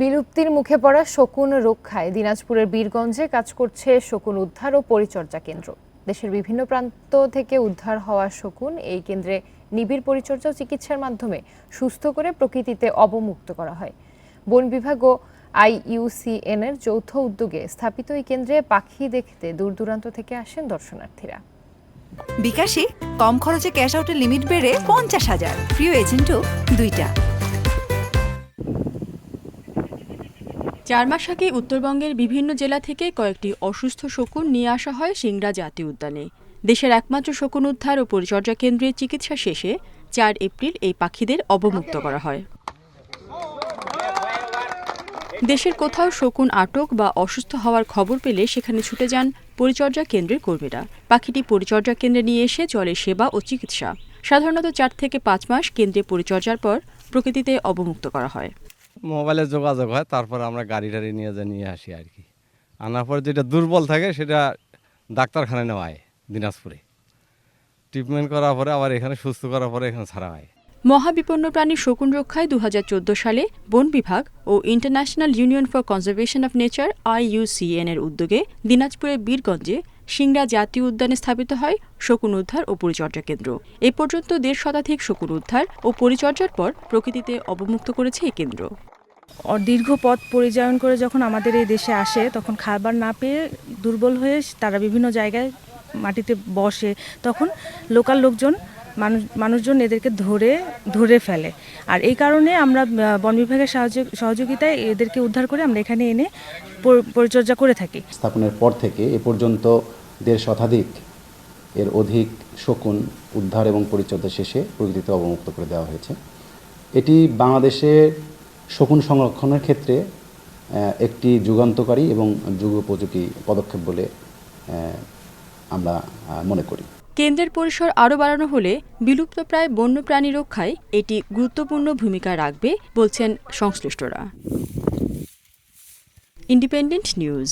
বিলুপ্তির মুখে পড়া শকুন রক্ষায় দিনাজপুরের বীরগঞ্জে কাজ করছে শকুন উদ্ধার ও পরিচর্যা কেন্দ্র। দেশের বিভিন্ন প্রান্ত থেকে উদ্ধার হওয়া শকুন এই কেন্দ্রে নিবিড় পরিচর্যা চিকিৎসার মাধ্যমে সুস্থ করে প্রকৃতিতে অবমুক্ত করা হয়। বন বিভাগ ও আইইউসিএন এর যৌথ উদ্যোগে স্থাপিত এই কেন্দ্রে পাখি দেখতে দূর দূরান্ত থেকে আসেন দর্শনার্থীরা। বিকাশে কম খরচে ক্যাশ আউটের লিমিট বেড়ে পঞ্চাশ হাজার। প্রিয় এজেন্টও দুইটা। চার মাস আগে উত্তরবঙ্গের বিভিন্ন জেলা থেকে কয়েকটি অসুস্থ শকুন নিয়ে আসা হয় সিংড়া জাতীয় উদ্যানে। দেশের একমাত্র শকুন উদ্ধার ও পরিচর্যা কেন্দ্রে চিকিৎসা শেষে চার এপ্রিল এই পাখিদের অবমুক্ত করা হয়। দেশের কোথাও শকুন আটক বা অসুস্থ হওয়ার খবর পেলে সেখানে ছুটে যান পরিচর্যা কেন্দ্রের কর্মীরা। পাখিটি পরিচর্যা কেন্দ্রে নিয়ে এসে চলে সেবা ও চিকিৎসা। সাধারণত চার থেকে পাঁচ মাস কেন্দ্রে পরিচর্যার পর প্রকৃতিতে অবমুক্ত করা হয়। মোবাইলে যোগাযোগ হয়, তারপর আমরা গাড়ি টাড়ি নিয়ে যা নিয়ে আসি আর কি। আনার পর যেটা দুর্বল থাকে, সেটা ডাক্তারখানায় নেওয়া হয় দিনাজপুরে। ট্রিটমেন্ট করার পরে আবার এখানে সুস্থ করার পরে এখানে ছাড়া হয়। মহাবিপন্ন প্রাণী শকুন রক্ষায় দু হাজার চোদ্দ সালে বন বিভাগ ও international union for conservation of nature IUCN এর উদ্যোগে দিনাজপুরের বীরগঞ্জে সিংড়া জাতীয় উদ্যানে স্থাপিত হয় শকুন উদ্ধার ও পরিচর্যা কেন্দ্র। এ পর্যন্ত দেড় শতাধিক শকুন উদ্ধার ও পরিচর্যার পর প্রকৃতিতে অবমুক্ত করেছে এই কেন্দ্র। দীর্ঘ পথ পরিচালন করে যখন আমাদের এই দেশে আসে, তখন খাবার না পেয়ে দুর্বল হয়ে তারা বিভিন্ন জায়গায় মাটিতে বসে। তখন লোকাল লোকজন, মানুষ, মানুষজন এদেরকে ধরে ধরে ফেলে। আর এই কারণে আমরা বন বিভাগের সহযোগিতায় এদেরকে উদ্ধার করে আমরা এখানে এনে পরিচর্যা করে থাকি। স্থাপনের পর থেকে এ পর্যন্ত দেড় শতাধিক এর অধিক শকুন উদ্ধার এবং পরিচর্যা শেষে প্রকৃতিতে অবমুক্ত করে দেওয়া হয়েছে। এটি বাংলাদেশে শকুন সংরক্ষণের ক্ষেত্রে একটি যুগান্তকারী এবং যুগোপযোগী পদক্ষেপ বলে আমরা মনে করি। কেন্দ্রের পরিসর আরও বাড়ানো হলে বিলুপ্তপ্রায় বন্যপ্রাণী রক্ষায় এটি গুরুত্বপূর্ণ ভূমিকা রাখবে, বলছেন সংশ্লিষ্টরা। Independent News.